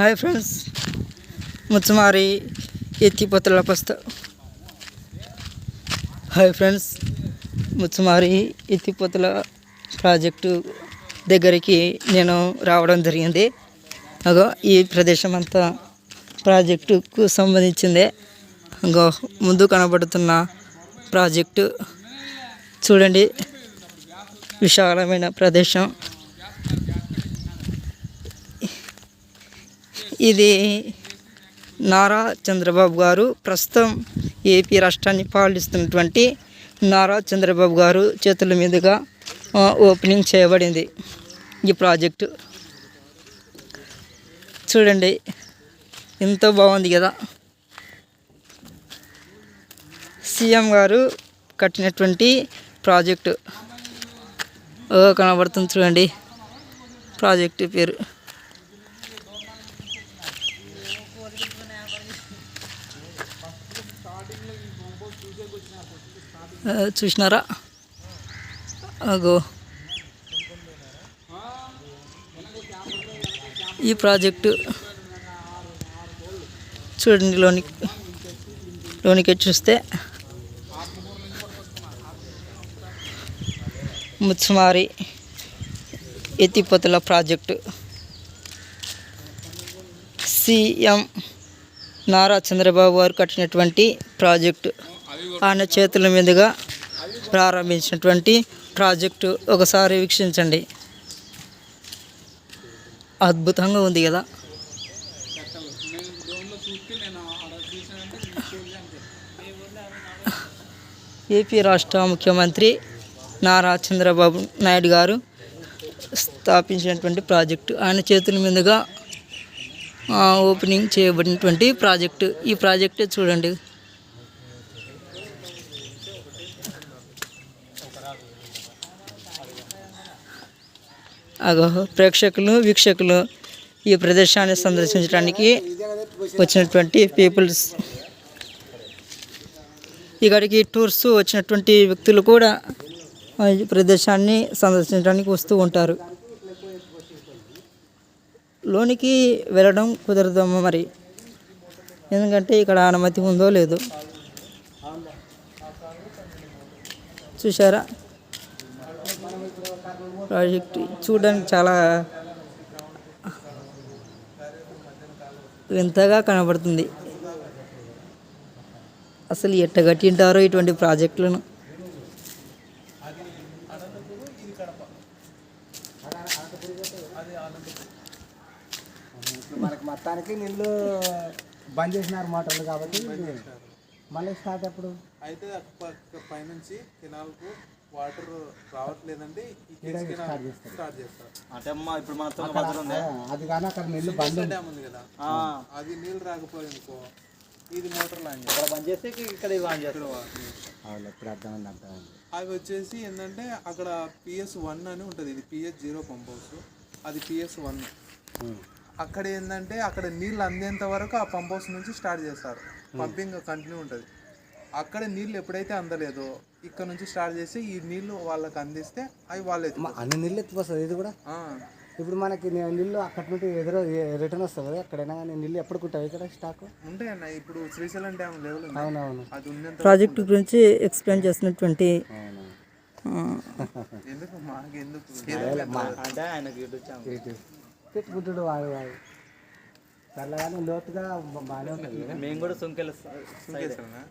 Hi friends. ముచ్చమారి ఎత్తిపోతల పస్త. Hi friends. ముచ్చమారి ఎత్తిపోతల project దగ్గరికి నేను రావడం జరిగింది. అగో ఈ ప్రదేశం అంతా ప్రాజెక్టుకు సంబంధించిందే. అగో ముందు కనబడుతున్న ప్రాజెక్టు చూడండి. విశాలమైన ప్రదేశం. ఇది నారా చంద్రబాబు గారు ప్రస్తుతం ఏపీ రాష్ట్రాన్ని పాలిస్తున్నటువంటి నారా చంద్రబాబు గారు చేతుల మీదుగా ఓపెనింగ్ చేయబడింది ఈ ప్రాజెక్టు. చూడండి ఎంతో బాగుంది కదా. సీఎం గారు కట్టినటువంటి ప్రాజెక్టు ఓ కనబడుతుంది చూడండి. ప్రాజెక్టు పేరు. చూసినారా? అగో. ఈ ప్రాజెక్టు చూడండి లోనికి లోనికి చూస్తే ముచ్చుమారి ఎత్తిపోతుల ప్రాజెక్టు. సీఎం నారా చంద్రబాబు వారు కట్టినటువంటి ప్రాజెక్టు. ఆయన చేతుల మీదుగా ప్రారంభించినటువంటి ప్రాజెక్టు ఒకసారి వీక్షించండి. అద్భుతంగా ఉంది కదా. ఏపీ రాష్ట్ర ముఖ్యమంత్రి నారా చంద్రబాబు నాయుడు గారు స్థాపించినటువంటి ప్రాజెక్టు. ఆయన చేతుల మీదుగా ఓపెనింగ్ చేయబడినటువంటి ప్రాజెక్టు. ఈ ప్రాజెక్టే చూడండి. ప్రేక్షకులు వీక్షకులు ఈ ప్రదేశాన్ని సందర్శించడానికి వచ్చినటువంటి పీపుల్స్. ఇక్కడికి టూర్స్ వచ్చినటువంటి వ్యక్తులు కూడా ఈ ప్రదేశాన్ని సందర్శించడానికి వస్తూ ఉంటారు. లోనికి వెళ్ళడం కుదరదమ్మ మరి. ఎందుకంటే ఇక్కడ అనుమతి ఉందో లేదో. చూసారా ప్రాజెక్ట్ చూడడానికి చాలా వింతగా కనబడుతుంది. అసలు ఎట్ట కట్టింటారో ఇటువంటి ప్రాజెక్టులను. మనకి మొత్తానికి నీళ్ళు బంద్ చేసినారు మోటార్లు కాబట్టి మళ్ళీ స్టార్ట్ ఎప్పుడు? అయితే పైనుంచి కెనాల్కు వాటర్ రావట్లేదండి స్టార్ట్ చేస్తారు. అంటే అమ్మ ఇప్పుడు మన అది కానీ అక్కడ నీళ్ళు బంద్ ఉంది. డ్యామ్ ఉంది కదా అది నీళ్ళు రాకపోయిందనుకో ఇది మోటార్ లాంటి ఇక్కడ బంద్ చేస్తే ఇక్కడ ఇవి ఆన్ చేస్తారు. అవును ఇప్పుడు అర్థమైంది అర్థమైంది. అవి వచ్చేసి ఏంటంటే అక్కడ పిఎస్ వన్ అని ఉంటుంది ఇది P S zero pump house అది పిఎస్ వన్. అక్కడ ఏంటంటే అక్కడ నీళ్ళు అందేంత వరకు ఆ పంప్ హౌస్ నుంచి స్టార్ట్ చేస్తారు. పంపింగ్ కంటిన్యూ ఉంటుంది. అక్కడ నీళ్ళు ఎప్పుడైతే అందలేదో ఇక్కడ నుంచి స్టార్ట్ చేసి ఈ నీళ్ళు వాళ్ళకి అందిస్తే అవి వాళ్ళే అన్ని నీళ్ళు ఎత్తిపోతుంది ఇది కూడా? ఆ, ఇప్పుడు మనకి నీళ్ళు అక్కడి నుండి ఎదురు రిటర్న్ వస్తుంది కదా ఎక్కడైనా కానీ నీళ్ళు ఎప్పుడు కుట్టాయి ఇక్కడ స్టాక్? ఉంటాయన్న ఇప్పుడు శ్రీశైలం డ్యామ్ లెవెల్ ఉంది. అవునవును. అది ప్రాజెక్టు గురించి ఎక్స్ప్లెయిన్ చేసినటువంటి ఎందుకు మాకు ఎందుకు అంటే ఆయనకి యూట్యూబ్ ఛానల్. ఇటు పెట్టుకుంటాడు వాడు వాడు. కానీ లోతుగా బాగానే ఉంటుంది మేము కూడా చేస్తారా?